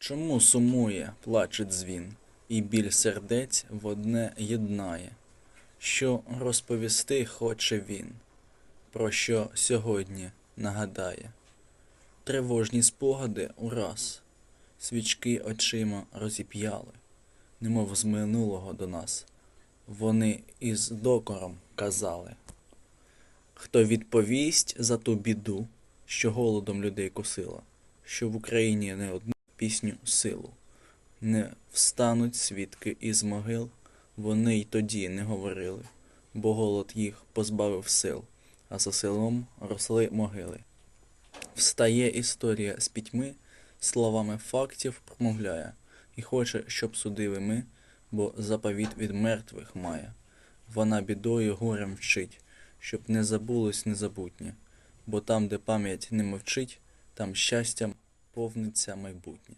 Чому сумує, плаче дзвін, і біль сердець в одне єднає? Що розповісти хоче він, про що сьогодні нагадає? Тривожні спогади ураз, свічки очима розіп'яли, немов з минулого до нас. Вони із докором казали. Хто відповість за ту біду, що голодом людей косила, що в Україні не одну пісню силу, не встануть свідки із могил, вони й тоді не говорили, бо голод їх позбавив сил, а за селом росли могили. Встає історія з пітьми, словами фактів промовляє, і хоче, щоб судили ми, бо заповіт від мертвих має. Вона бідою горем вчить, щоб не забулось незабутнє, бо там, де пам'ять не мовчить, там щастям повниться майбутнє.